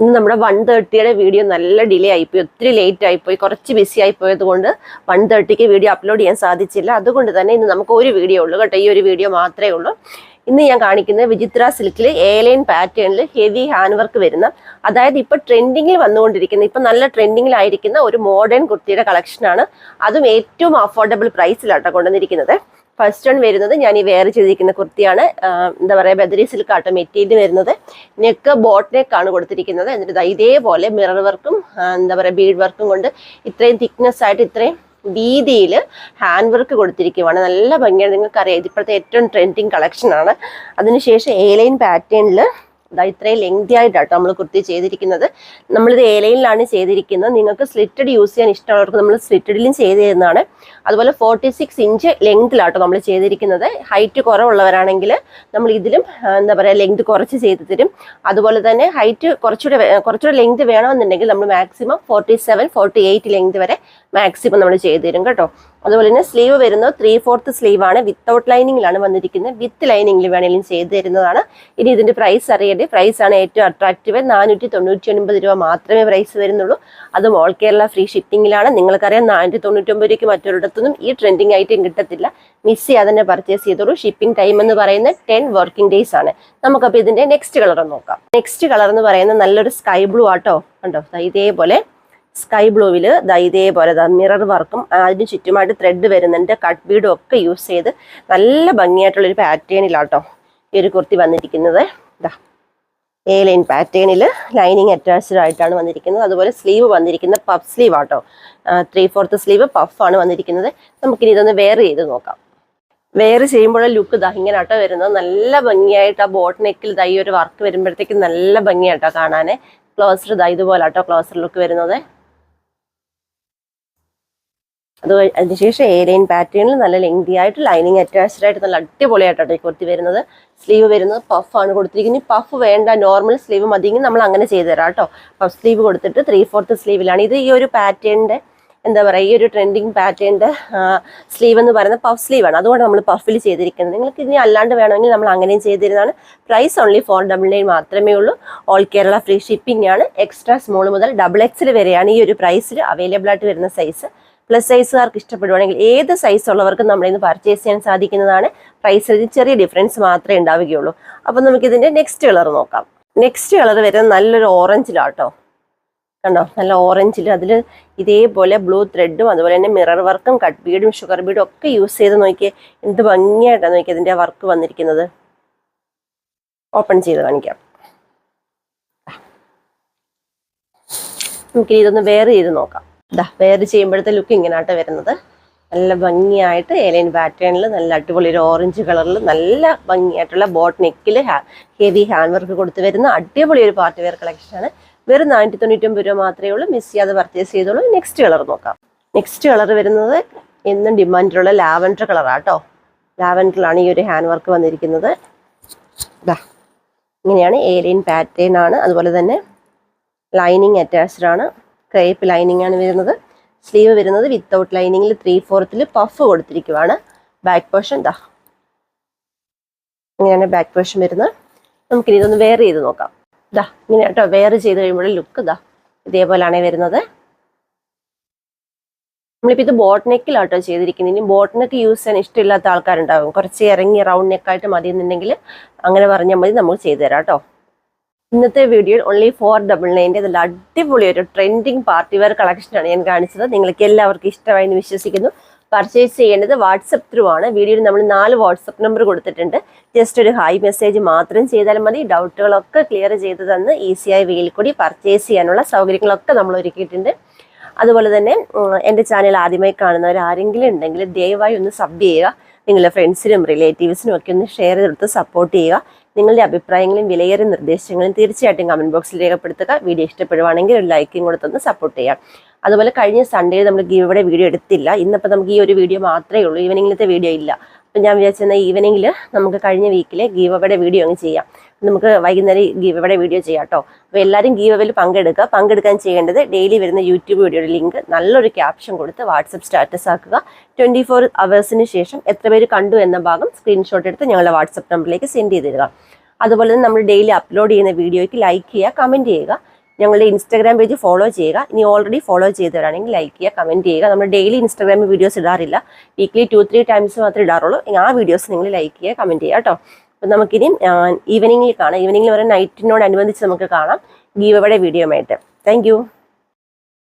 ഇന്ന് നമ്മുടെ വൺ തേർട്ടിയുടെ വീഡിയോ നല്ല ഡിലേ ആയിപ്പോയി ഒത്തിരി ലേറ്റ് ആയിപ്പോയി കുറച്ച് ബിസി ആയിപ്പോയത് കൊണ്ട് വൺ തേർട്ടിക്ക് വീഡിയോ അപ്ലോഡ് ചെയ്യാൻ സാധിച്ചില്ല. അതുകൊണ്ട് തന്നെ ഇന്ന് നമുക്ക് ഒരു വീഡിയോ ഉള്ളൂ കേട്ടോ ഈ ഒരു വീഡിയോ മാത്രമേ ഉള്ളൂ. ഇന്ന് ഞാൻ കാണിക്കുന്നത് വിചിത്ര സിൽക്കിൽ എയർലൈൻ പാറ്റേണിൽ ഹെവി ഹാൻഡ് വർക്ക് വരുന്ന അതായത് ഇപ്പൊ ട്രെൻഡിങ്ങിൽ വന്നുകൊണ്ടിരിക്കുന്ന ഇപ്പൊ നല്ല ട്രെൻഡിങ്ങിലായിരിക്കുന്ന ഒരു മോഡേൺ കുർത്തിയുടെ കളക്ഷനാണ് അതും ഏറ്റവും അഫോർഡബിൾ പ്രൈസിലാട്ടോ കൊണ്ടുവന്നിരിക്കുന്നത്. ഫസ്റ്റ് വൺ വരുന്നത് ഞാൻ ഈ വെയർ ചെയ്തിരിക്കുന്ന കുർത്തിയാണ്. എന്താ പറയുക ബദരി സിൽക്ക് ആട്ടം മെറ്റീരിയൽ വരുന്നത്. നെക്ക് ബോട്ട് നെക്ക് ആണ് കൊടുത്തിരിക്കുന്നത്. എന്നിട്ട് ഇതേപോലെ മിറർ വർക്കും എന്താ പറയുക ബീഡ് വർക്കും കൊണ്ട് ഇത്രയും തിക്നെസ് ആയിട്ട് ഇത്രയും വീതിയിൽ ഹാൻഡ് വർക്ക് കൊടുത്തിരിക്കുവാണ്. നല്ല ഭംഗിയാണ്. നിങ്ങൾക്കറിയാം ഇപ്പോഴത്തെ ഏറ്റവും ട്രെൻഡിങ് കളക്ഷനാണ് അതിനുശേഷം എ ലൈൻ പാറ്റേണിൽ ഇതാ ഇത്രയും ലെങ്തി ആയിട്ടാട്ടോ നമ്മൾ കുർത്തി ചെയ്തിരിക്കുന്നത്. നമ്മളിത് ഏലയിലാണ് ചെയ്തിരിക്കുന്നത്. നിങ്ങൾക്ക് സ്ലിറ്റഡ് യൂസ് ചെയ്യാൻ ഇഷ്ടമുള്ളവർക്ക് നമ്മൾ സ്ലിറ്റഡിലും ചെയ്ത് തരുന്നതാണ്. അതുപോലെ ഫോർട്ടി സിക്സ് ഇഞ്ച് ലെങ്തിലാട്ടോ നമ്മൾ ചെയ്തിരിക്കുന്നത്. ഹൈറ്റ് കുറവുള്ളവരാണെങ്കിൽ നമ്മൾ ഇതിലും എന്താ പറയുക ലെങ്ത് കുറച്ച് ചെയ്ത് തരും. അതുപോലെ തന്നെ ഹൈറ്റ് കുറച്ചുകൂടെ കുറച്ചുകൂടെ ലെങ്ത് വേണമെന്നുണ്ടെങ്കിൽ നമ്മൾ maximum forty seven forty eight length വരെ മാക്സിമം നമ്മൾ ചെയ്തു തരും കേട്ടോ. അതുപോലെ തന്നെ സ്ലീവ് വരുന്നത് ത്രീ ഫോർത്ത് സ്ലീവ് ആണ് വിത്തൗട്ട് ലൈനിങ്ങിലാണ് വന്നിരിക്കുന്നത്. വിത്ത് ലൈനിങ്ങിൽ വേണമെങ്കിലും ചെയ്ത് തരുന്നതാണ് ഇനി ഇതിന്റെ പ്രൈസ് അറിയേണ്ടത് പ്രൈസ് ആണ് ഏറ്റവും അട്രാക്റ്റീവ് നാനൂറ്റി തൊണ്ണൂറ്റി ഒൻപത് രൂപ മാത്രമേ പ്രൈസ് വരുന്നുള്ളൂ. അതും ഓൾ കേരള ഫ്രീ ഷിപ്പിംഗിലാണ് നിങ്ങൾക്കറിയാം നാനൂറ്റി തൊണ്ണൂറ്റൊമ്പത് രൂപയ്ക്ക് മറ്റൊരിടത്തൊന്നും ഈ ട്രെൻഡിങ് ഐറ്റം കിട്ടത്തില്ല. മിസ് ചെയ്യാതെ തന്നെ പർച്ചേസ് ചെയ്തോളൂ. ഷിപ്പിംഗ് ടൈം എന്ന് പറയുന്നത് ടെൻ വർക്കിംഗ് ഡേയ്സ് ആണ്. നമുക്കപ്പോൾ ഇതിന്റെ നെക്സ്റ്റ് കളർ നോക്കാം. നെക്സ്റ്റ് കളർ എന്ന് പറയുന്നത് നല്ലൊരു സ്കൈ ബ്ലൂ ആട്ടോ കണ്ടോ? ഇതേപോലെ സ്കൈ ബ്ലൂവിൽ ഇതേപോലെ മിറർ വർക്കും അതിന് ചുറ്റുമായിട്ട് ത്രെഡ് വരുന്നുണ്ട്. കട്ട് ബീഡും ഒക്കെ യൂസ് ചെയ്ത് നല്ല ഭംഗിയായിട്ടുള്ളൊരു പാറ്റേണിലാട്ടോ ഈ ഒരു കുർത്തി വന്നിരിക്കുന്നത്. ഇതാ എ ലൈൻ പാറ്റേണിൽ ലൈനിങ് അറ്റാച്ച്ഡ് ആയിട്ടാണ് വന്നിരിക്കുന്നത്. അതുപോലെ സ്ലീവ് വന്നിരിക്കുന്നത് പഫ് സ്ലീവ് ആട്ടോ. ത്രീ ഫോർത്ത് സ്ലീവ് പഫാണ് വന്നിരിക്കുന്നത്. നമുക്കിനി ഇതൊന്ന് വെയർ ചെയ്ത് നോക്കാം. വെയർ ചെയ്യുമ്പോൾ ലുക്ക് ദാ ഇങ്ങനെ ആട്ടോ വരുന്നത്. നല്ല ഭംഗിയായിട്ട് ആ ബോട്ട് നെക്കിൽ ഈ ഒരു വർക്ക് വരുമ്പോഴത്തേക്ക് നല്ല ഭംഗിയാട്ടോ കാണാൻ ക്ലോസർ ദാ ഇതുപോലെ ആട്ടോ ക്ലോസർ ലുക്ക് വരുന്നത്. അത് അതിനുശേഷം ഏലൈൻ പാറ്റേണിൽ നല്ല ലെങ്തി ആയിട്ട് ലൈനിങ് അറ്റാച്ച്ഡ് ആയിട്ട് നല്ല അടിപൊളിയായിട്ടാണ് ഈ കുർത്തി വരുന്നത്. സ്ലീവ് വരുന്നത് പഫ് ആണ് കൊടുത്തിരിക്കുന്നത്. പഫ് വേണ്ട നോർമൽ സ്ലീവ് മതിയെങ്കിൽ നമ്മൾ അങ്ങനെ ചെയ്തു തരാം കേട്ടോ. പഫ് സ്ലീവ് കൊടുത്തിട്ട് ത്രീ ഫോർത്ത് സ്ലീവിലാണ് ഇത് ഈ ഒരു പാറ്റേണിന്റെ എന്താ പറയുക ഈ ഒരു ട്രെൻഡിങ് പാറ്റേണിന്റെ സ്ലീവ് എന്ന് പറയുന്നത് പഫ് സ്ലീവാണ് അതുകൊണ്ട് നമ്മൾ പഫിൽ ചെയ്തിരിക്കുന്നത്. നിങ്ങൾക്ക് ഇനി അല്ലാണ്ട് വേണമെങ്കിൽ നമ്മൾ അങ്ങനെയും ചെയ്തിരുന്നതാണ്. Price only four double nine മാത്രമേ ഉള്ളൂ. ഓൾ കേരള ഫ്രീ ഷിപ്പിംഗ് ആണ്. എക്സ്ട്രാ സ്മോൾ മുതൽ ഡബിൾ എക്സിൽ വരെയാണ് ഈ ഒരു പ്രൈസിൽ അവൈലബിൾ ആയിട്ട് വരുന്ന സൈസ് പ്ലസ് സൈസുകാർക്ക് ഇഷ്ടപ്പെടുവാണെങ്കിൽ ഏത് സൈസ് ഉള്ളവർക്കും നമ്മളിൽ നിന്ന് പർച്ചേസ് ചെയ്യാൻ സാധിക്കുന്നതാണ്. പ്രൈസിൽ ചെറിയ ഡിഫറൻസ് മാത്രമേ ഉണ്ടാവുകയുള്ളൂ. അപ്പം നമുക്ക് ഇതിന്റെ നെക്സ്റ്റ് കളർ നോക്കാം. നെക്സ്റ്റ് കളർ വരുന്നത് നല്ലൊരു ഓറഞ്ചിലാട്ടോ കണ്ടോ? നല്ല ഓറഞ്ചിൽ അതിൽ ഇതേപോലെ ബ്ലൂ ത്രെഡും അതുപോലെ തന്നെ മിറർ വർക്കും കട്ട് ബീഡും ഷുഗർ ബീഡും ഒക്കെ യൂസ് ചെയ്ത് നോക്കിയേ എന്ത് ഭംഗിയായിട്ടാണ് നോക്കിയത് ഇതിന്റെ വർക്ക് വന്നിരിക്കുന്നത്. ഓപ്പൺ ചെയ്ത് കാണിക്കാം. നമുക്കിനി ഇതൊന്ന് വേറെ ചെയ്ത് നോക്കാം. ഇതാ വേറെ ചെയ്യുമ്പോഴത്തെ ലുക്ക് ഇങ്ങനായിട്ട് വരുന്നത്. നല്ല ഭംഗിയായിട്ട് ഏലൈൻ പാറ്റേണിൽ നല്ല അടിപൊളി ഒരു ഓറഞ്ച് കളറിൽ നല്ല ഭംഗിയായിട്ടുള്ള ബോട്ട് നെക്കിൽ ഹെവി ഹാൻഡ് വർക്ക് കൊടുത്ത് വരുന്ന അടിപൊളി ഒരു പാർട്ടി വെയർ കളക്ഷനാണ് വെറും നാനൂറ്റി തൊണ്ണൂറ്റൊമ്പത് രൂപ മാത്രമേ ഉള്ളൂ. മിസ് ചെയ്യാതെ പർച്ചേസ് ചെയ്തോളൂ. നെക്സ്റ്റ് കളർ നോക്കാം. നെക്സ്റ്റ് കളർ വരുന്നത് എന്നും ഡിമാൻഡിലുള്ള ലാവൻഡർ കളറാട്ടോ ലാവൻഡറിലാണ് ഈ ഒരു ഹാൻഡ് വർക്ക് വന്നിരിക്കുന്നത്. ഇങ്ങനെയാണ് ഏലിയൻ പാറ്റേൺ ആണ്. അതുപോലെ തന്നെ ലൈനിങ് അറ്റാച്ച്ഡ് ആണ്. ക്രേപ്പ് ലൈനിങ് ആണ് വരുന്നത്. സ്ലീവ് വരുന്നത് വിത്തൗട്ട് ലൈനിങ്ങിൽ ത്രീ ഫോർത്തിൽ പഫ് കൊടുത്തിരിക്കുവാണ്. ബാക്ക് പോർഷൻ ദാ. ഇങ്ങനെയാണ് ബാക്ക് പോർഷൻ വരുന്നത്. നമുക്കിനി ഇതൊന്ന് വെയർ ചെയ്ത് നോക്കാം. ദാ ഇങ്ങനെ കേട്ടോ വെയർ ചെയ്ത് കഴിയുമ്പോൾ ലുക്ക് ദാ. ഇതേപോലെയാണ് വരുന്നത്. നമ്മളിപ്പോൾ ഇത് ബോട്ട് നെക്കിലാട്ടോ ചെയ്തിരിക്കുന്നത്. ഇനി ബോട്ട് നെക്ക് യൂസ് ചെയ്യാൻ ഇഷ്ടമില്ലാത്ത ആൾക്കാരുണ്ടാകും കുറച്ച് ഇറങ്ങി റൗണ്ട് നെക്കായിട്ട് മതി എന്നുണ്ടെങ്കിൽ അങ്ങനെ പറഞ്ഞാൽ മതി നമ്മൾ ചെയ്തു തരാം കേട്ടോ. ഇന്നത്തെ വീഡിയോയിൽ ഓൺലി ഫോർ ഡബിൾ നയന്റെ നല്ല അടിപൊളി ഒരു ട്രെൻഡിങ് പാർട്ടി വെയർ കളക്ഷനാണ് ഞാൻ കാണിച്ചത്. നിങ്ങൾക്ക് എല്ലാവർക്കും ഇഷ്ടമായി എന്ന് വിശ്വസിക്കുന്നു. പർച്ചേസ് ചെയ്യേണ്ടത് വാട്സപ്പ് ത്രൂ ആണ്. വീഡിയോയിൽ നമ്മൾ നാല് വാട്സപ്പ് നമ്പർ കൊടുത്തിട്ടുണ്ട്. ജസ്റ്റ് ഒരു ഹായ് മെസ്സേജ് മാത്രം ചെയ്താൽ മതി. ഡൗട്ടുകളൊക്കെ ക്ലിയർ ചെയ്ത് തന്ന് ഈസിയായി വെയിൽ കൂടി പർച്ചേസ് ചെയ്യാനുള്ള സൗകര്യങ്ങളൊക്കെ നമ്മൾ ഒരുക്കിയിട്ടുണ്ട്. അതുപോലെ തന്നെ എന്റെ ചാനൽ ആദ്യമായി കാണുന്നവർ ആരെങ്കിലും ഉണ്ടെങ്കിൽ ദയവായി ഒന്ന് സബ് ചെയ്യുക. നിങ്ങളുടെ ഫ്രണ്ട്സിനും റിലേറ്റീവ്സിനും ഒക്കെ ഒന്ന് ഷെയർ ചെയ്തെടുത്ത് സപ്പോർട്ട് ചെയ്യുക. നിങ്ങളുടെ അഭിപ്രായങ്ങളും വിലയേറിയ നിർദ്ദേശങ്ങളും തീർച്ചയായിട്ടും കമന്റ് ബോക്സിൽ രേഖപ്പെടുത്തുക. വീഡിയോ ഇഷ്ടപ്പെടുവാണെങ്കിൽ ഒരു ലൈക്കും കൊടുത്തൊന്ന് സപ്പോർട്ട് ചെയ്യാം. അതുപോലെ കഴിഞ്ഞ സൺഡേ നമ്മൾ ഗീവയുടെ വീഡിയോ എടുത്തില്ല. ഇന്നിപ്പോൾ നമുക്ക് ഈ ഒരു വീഡിയോ മാത്രമേ ഉള്ളൂ. ഈവനിങ്ങിലത്തെ വീഡിയോ ഇല്ല. അപ്പം ഞാൻ വിചാരിച്ചെന്നാൽ ഈവനിങ്ങിൽ നമുക്ക് കഴിഞ്ഞ വീക്കിലെ ഗീവയുടെ വീഡിയോ അങ്ങ് ചെയ്യാം. നമുക്ക് വൈകുന്നേരം ഗീവയുടെ വീഡിയോ ചെയ്യാം കേട്ടോ അപ്പോൾ എല്ലാവരും ഗീവയിൽ പങ്കെടുക്കുക. പങ്കെടുക്കാൻ ചെയ്യേണ്ടത് ഡെയിലി വരുന്ന യൂട്യൂബ് വീഡിയോയുടെ ലിങ്ക് നല്ലൊരു ക്യാപ്ഷൻ കൊടുത്ത് വാട്സപ്പ് സ്റ്റാറ്റസ് ആക്കുക. ട്വന്റി ഫോർ അവേഴ്സിന് ശേഷം എത്ര പേര് കണ്ടു എന്ന ഭാഗം സ്ക്രീൻഷോട്ട് എടുത്ത് ഞങ്ങളുടെ വാട്സപ്പ് നമ്പറിലേക്ക് സെൻഡ് ചെയ്ത് തരിക അതുപോലെ തന്നെ നമ്മൾ ഡെയിലി അപ്ലോഡ് ചെയ്യുന്ന വീഡിയോയ്ക്ക് ലൈക്ക് ചെയ്യുക കമന്റ് ചെയ്യുക. ഞങ്ങളുടെ ഇൻസ്റ്റാഗ്രാം പേജ് ഫോളോ ചെയ്യുക. ഇനി ഓൾറെഡി ഫോളോ ചെയ്തവരാണെങ്കിൽ ലൈക്ക് ചെയ്യുക കമന്റ് ചെയ്യുക. നമ്മൾ ഡെയിലി ഇൻസ്റ്റാഗ്രാമിൽ വീഡിയോസ് ഇടാറില്ല. വീക്ക്ലി ടു ത്രീ ടൈംസ് മാത്രമേ ഇടാറുള്ളൂ. ആ വീഡിയോസ് നിങ്ങൾ ലൈക്ക് ചെയ്യുക കമന്റ് ചെയ്യുക കേട്ടോ. അപ്പം നമുക്കിനി ഈവനിങ്ങിൽ കാണാം. ഈവനിങ്ങിൽ വരെ നൈറ്റിനോടനുബന്ധിച്ച് നമുക്ക് കാണാം. ഗീവയുടെ വീഡിയോ ആയിട്ട് താങ്ക്